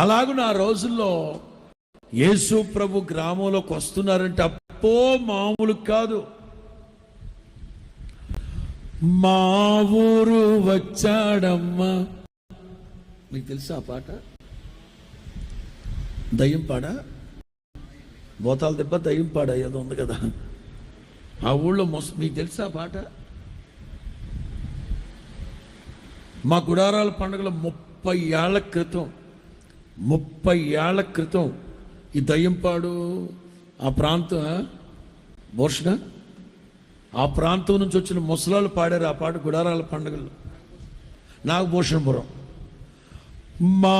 అలాగు నా రోజుల్లో యేసు ప్రభు గ్రామంలోకి వస్తున్నారంటే అప్పో మామూలు కాదు. మా ఊరు వచ్చాడమ్మా. మీకు తెలుసా ఆ పాట? దయ్యం పాడ బోతాల దెబ్బ దయ్యం పాడ ఏదో ఉంది కదా. ఆ ఊళ్ళో మొస్ మీకు తెలుసా ఆ పాట? మా గుడారాల పండుగలో ముప్పై ఏళ్ళ క్రితం ముప్పై ఏళ్ళ క్రితం ఈ దయ్యంపాడు ఆ ప్రాంతం బోర్షణ? ఆ ప్రాంతం నుంచి వచ్చిన ముసలాళ్ళు పాడారు ఆ పాట గుడారాల పండుగలు నాగభూషణపురం మా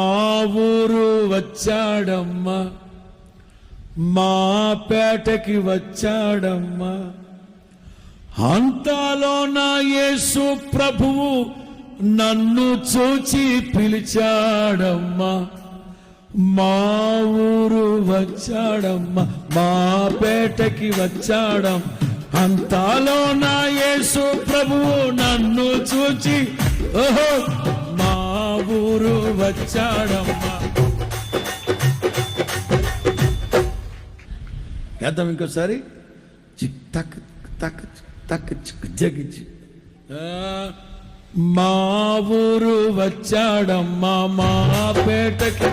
ఊరు వచ్చాడమ్మా మా పేటకి వచ్చాడమ్మా. అంతాలో నా యేసు ప్రభువు నన్ను చూచి పిలిచాడమ్మా. మా ఊరు వచ్చాడమ్మా మా పేటకి వచ్చాడం అంతాలో నా యేసు ప్రభువు నన్ను చూచి ఓహో మా ఊరు వచ్చాడమ్మా. వేద్దాం ఇంకోసారి. చిక్ తక్ తక్ తక్ చిక్ జగి చి. ఆ, మా ఊరు వచ్చాడమ్మా మా పేటకి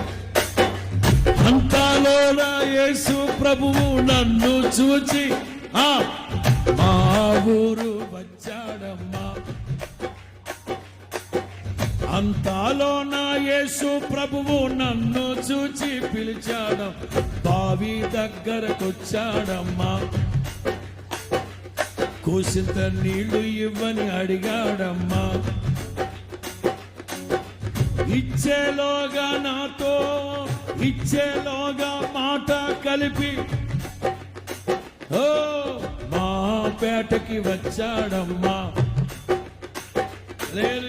ప్రభువు నన్ను చూచి ఆ మా ఊరు వచ్చాడమ్మా. అంతాలో నా యేసు ప్రభువు నన్ను చూచి పిలిచాడం బావి దగ్గరకొచ్చాడమ్మా. కూసింత నీళ్ళు ఇవ్వని అడిగాడమ్మా. ఇచ్చేలోగా నాతో ఇచ్చేలోగా మాట కలిపి ఓ మా పేటకి వచ్చాడమ్మా. లేదు